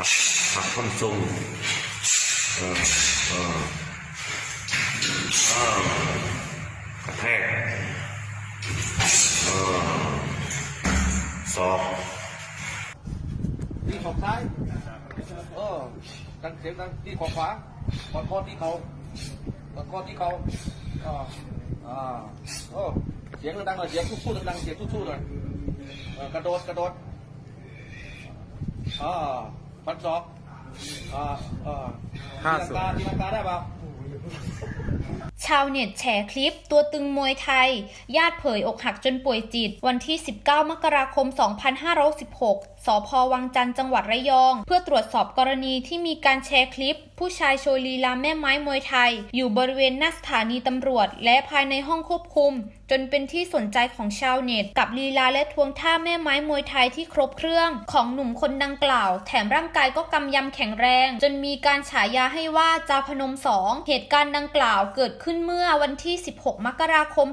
หักหักท่อนซุงเออเออเออกระแทกเออศอกตีขอบซ้ายเออดังเสียงดังตีขอบขวากอดคอที่เขากอดคอที่เขาอ่าอ่าโอ้เสียงดังๆหน่อยเสียงสู้ๆดังๆเสียงสู้ๆหน่อยกระโดดกระโดดอ่า ฟันศอกอ่าอ่าห้าตีศูลันงย์กาตีลังกาได้เปล่า ชาวเน็ตแฉคลิปตัวตึงมวยไทย ญาติเผยอกหักจนป่วยจิต วันที่ 19 มกราคม 2516 สพวังจันทร์จังหวัดระยอง เพื่อตรวจสอบกรณีที่มีการแชร์คลิป ผู้ชายโชว์ลีลาแม่ไม้มวยไทย อยู่บริเวณหน้าสถานีตำรวจ และภายในห้องควบคุม จนเป็นที่สนใจของชาวเน็ต กับลีลาและทวงท่าแม่ไม้มวยไทยที่ครบเครื่องของหนุ่มคนดังกล่าว แถมร่างกายก็กำยำแข็งแรง จนมีการฉายาให้ว่าจาพนมสองเหตุการณ์ดังกล่าวเกิดขึ้นเมื่อวันที่ 16 มกราคม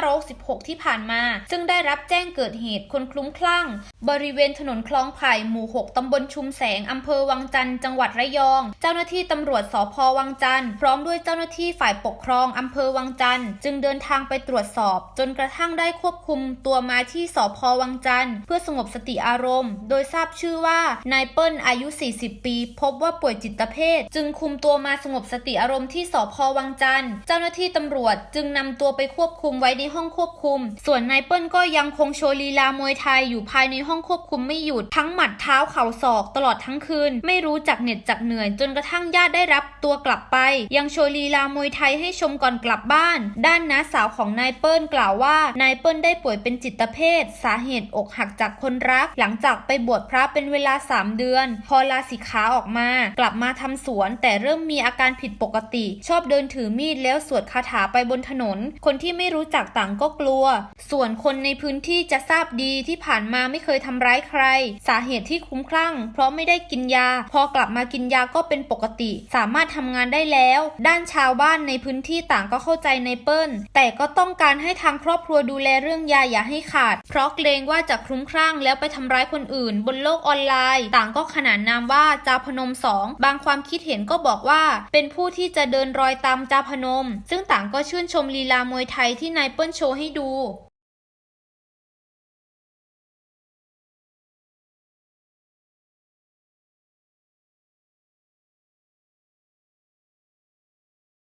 2516 ที่ผ่านมา ซึ่งได้รับแจ้งเกิดเหตุคนคลุ้มคลั่ง บริเวณถนนคลองไผ่หมู่ 6 ตำบลชุมแสง อำเภอวังจันทร์จังหวัดระยอง เจ้าหน้าที่ตำรวจสพวังจันทร์พร้อมด้วยเจ้าหน้าที่ฝ่ายปกครองอำเภอวังจันทร์จึงเดินทางไปตรวจสอบจนกระทั่งได้ควบคุมตัวมาที่สพวังจันทร์เพื่อสงบสติอารมณ์ โดยทราบชื่อว่านายเปิ้ลอายุ 40 ปี พบว่าป่วยจิตเภท จึงคุมตัวมาสงบสติอารมณ์ที่สพวังจันทร์เจ้าหน้าที่ตำรวจจึงนำตัวไปควบคุมไว้ในห้องควบคุม ส่วนนายเปิ้ลก็ยังคงโชว์ลีลามวยไทยอยู่ภายในห้องควบคุมไม่หยุดทั้งหมัดเท้าเข่าศอกตลอดทั้งคืน ไม่รู้จักเหน็ดจักเหนื่อย จนกระทั่งญาติได้รับตัวกลับไป ยังโชว์ลีลามวยไทยให้ชมก่อนกลับบ้าน ด้านน้าสาวของนายเปิ้ลลกล่าวว่านายเปิ้ลได้ป่วยเป็นจิตเภท สาเหตุอกหักจากคนรัก หลังจากไปบวชพระเป็นเวลา 3 เดือน พอลาสิกขาออกมา กลับมาทำสวน แต่เริ่มมีอาการผิดปกติ ชอบเดินถือมีดแล้วสวดคาถาไปบนถนน คนที่ไม่รู้จักต่างก็กลัว ส่วนคนในพื้นที่จะทราบดีที่ผ่านมาไม่เคยทำร้ายใคร สาเหตุที่คุ้มคลั่ง เพราะไม่ได้กินยา พอกลับมากินยาก็เป็นปกติ สามารถทำงานได้แล้ว ด้านชาวบ้านในพื้นที่ต่างก็เข้าใจในเปิ้ล แต่ก็ต้องการให้ทางครอบครัวดูแลเรื่องยาอย่าให้ขาด เพราะเกรงว่าจะคลุ้มคลั่งแล้วไปทำร้ายคนอื่น บนโลกออนไลน์ ต่างก็ขนานนามว่าจาพนมสองบางความคิดเห็นก็บอกว่า เป็นผู้ที่จะเดินรอยตามจาพนม ซึ่งต่างก็ชื่นชมลีลามวยไทยที่นายเปิ้ลโชว์ให้ดู